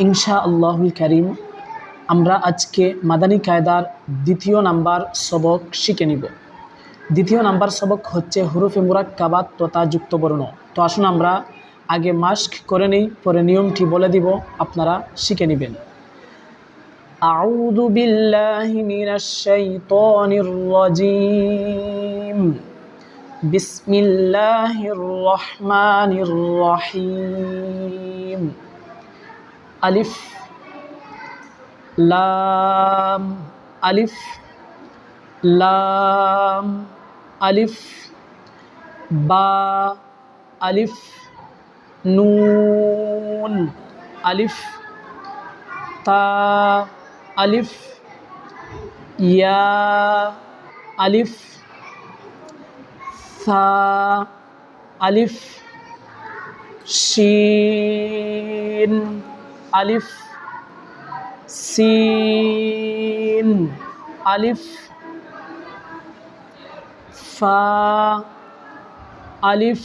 ইনশা আল্লাহুল করিম আমরা আজকে মাদানী কায়দার দ্বিতীয় নাম্বার সবক শিখে নিব দ্বিতীয় নাম্বার সবক হচ্ছে হুরুফে মুরাক্কাবাত তথা যুক্তবর্ণ তো আসুন আমরা আগে মাস্ক করে নিই পরে নিয়মটি বলে দিব আপনারা শিখে নেবেন أعوذ بالله من الشيطان الرجيم بسم الله الرحمن الرحيم আলিফ, লাম আলিফ লাম, আলিফ, বা, আলিফ, নুন, আলিফ, তা, আলিফ, ইয়া, আলিফ, সা, আলিফ, শিন। আলিফ সিন আলিফ ফা আলিফ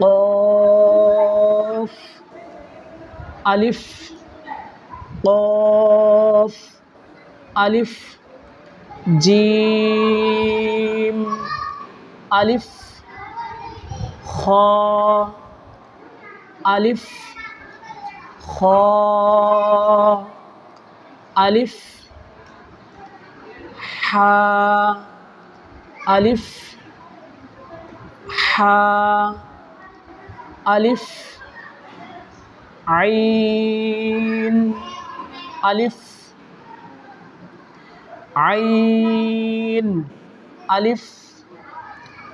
কফ আলিফ কফ আলিফ জিম আলিফ খ আলিফ خا ألف حا ألف حا ألف عين ألف عين ألف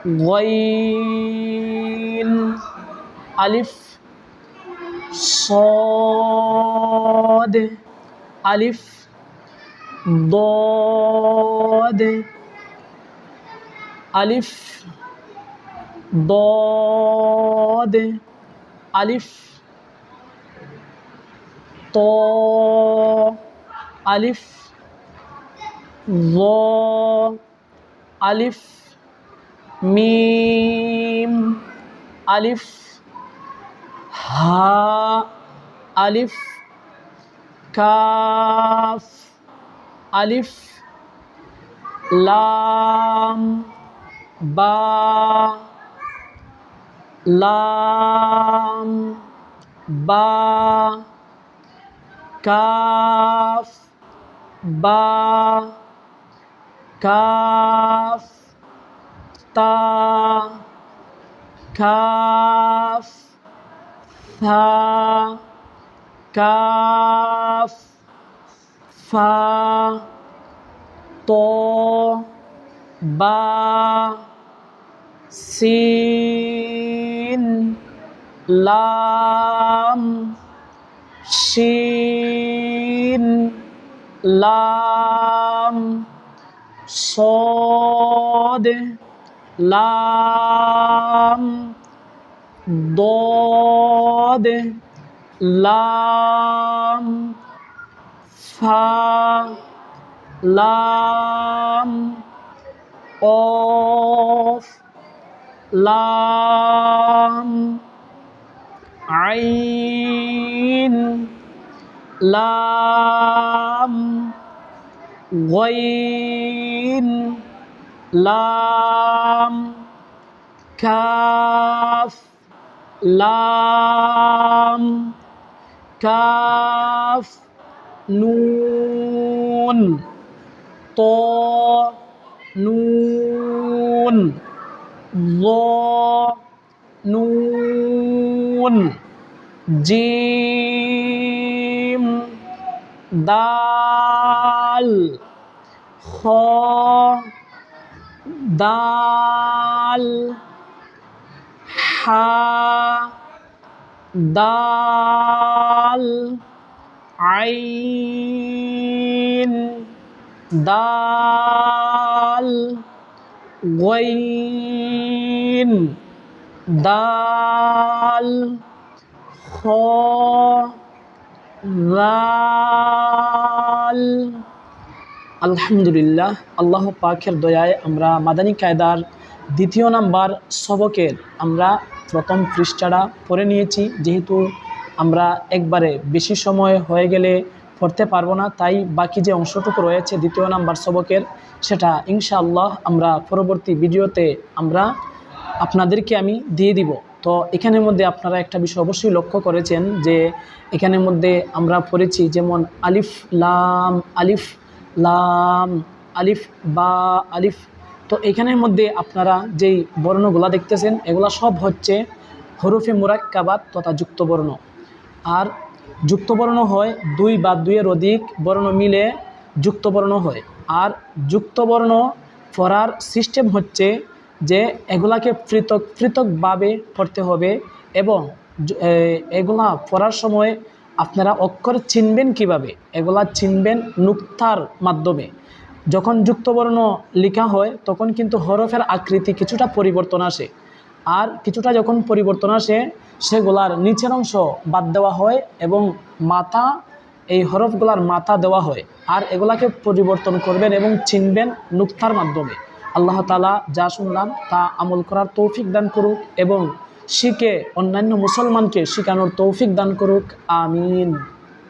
غين ألف صاد ألف ضاد ألف ضاد ألف طا ألف ظا ألف ميم ألف হা আলিফ কাফ আলিফ লাম বা লাম বা কাফ বা কাফ তা কাফ থা কাফ ফা ত বা সিন লাম শিন লাম صاد লাম ضاد لام فا لام قاف لام عين لام غين لام كاف লাম কাফ নুন ত নুন ল নুন জিম দাল খ দাল হা দাল আইন দাল গইন দাল খ লাল আলহামদুলিল্লাহ আল্লাহ পাকের দয়ায় আমরা মাদানী কায়দার দ্বিতীয় নাম্বার, সবকের আমরা প্রথম পৃষ্ঠাটা পড়ে নিয়েছি। যেহেতু আমরা একবারে বেশি সময় হয়ে গেলে পড়তে পারব না, তাই বাকি যে অংশটুকু রয়েছে দ্বিতীয় নাম্বার, সবকের, সেটা ইনশাআল্লাহ আমরা পরবর্তী ভিডিওতে আমরা আপনাদেরকে আমি দিয়ে দিব। তো এখানের মধ্যে আপনারা একটা বিষয় অবশ্যই লক্ষ্য করেছেন যে এখানের মধ্যে আমরা পড়েছি যেমন আলিফ লাম আলিফ লাম, আলিফ বা, আলিফ এখানের মধ্যে আপনারা যেই বর্ণগুলা দেখতেছেন, এগুলা সব হচ্ছে হরুফে মুরাক্কাবাত তথা যুক্তবর্ণ। আর যুক্তবর্ণ হয় দুই বা দুইয়ের অধিক বর্ণ মিলে যুক্তবর্ণ হয়। আর যুক্তবর্ণ পড়ার সিস্টেম হচ্ছে যে এগুলাকে পৃথক, পৃথকভাবে পড়তে হবে এবং এগুলা পড়ার সময় আপনারা অক্ষর চিনবেন কীভাবে? এগুলা চিনবেন নুক্তার মাধ্যমে। যখন যুক্তবর্ণ লেখা হয়, তখন কিন্তু হরফের আকৃতি কিছুটা পরিবর্তন আসে। আর কিছুটা যখন পরিবর্তন আসে, সেগুলার নিচের অংশ বাদ দেওয়া হয় এবং মাথা, এই হরফগুলার মাথা দেওয়া হয়। আর এগুলাকে পরিবর্তন করবেন এবং চিনবেন নুক্তার মাধ্যমে। আল্লাহ তালা যা শুনলাম, তা আমল করার তৌফিক দান করুক এবং শিখে অন্যান্য মুসলমানকে শিখানোর তৌফিক দান করুক। আমিন।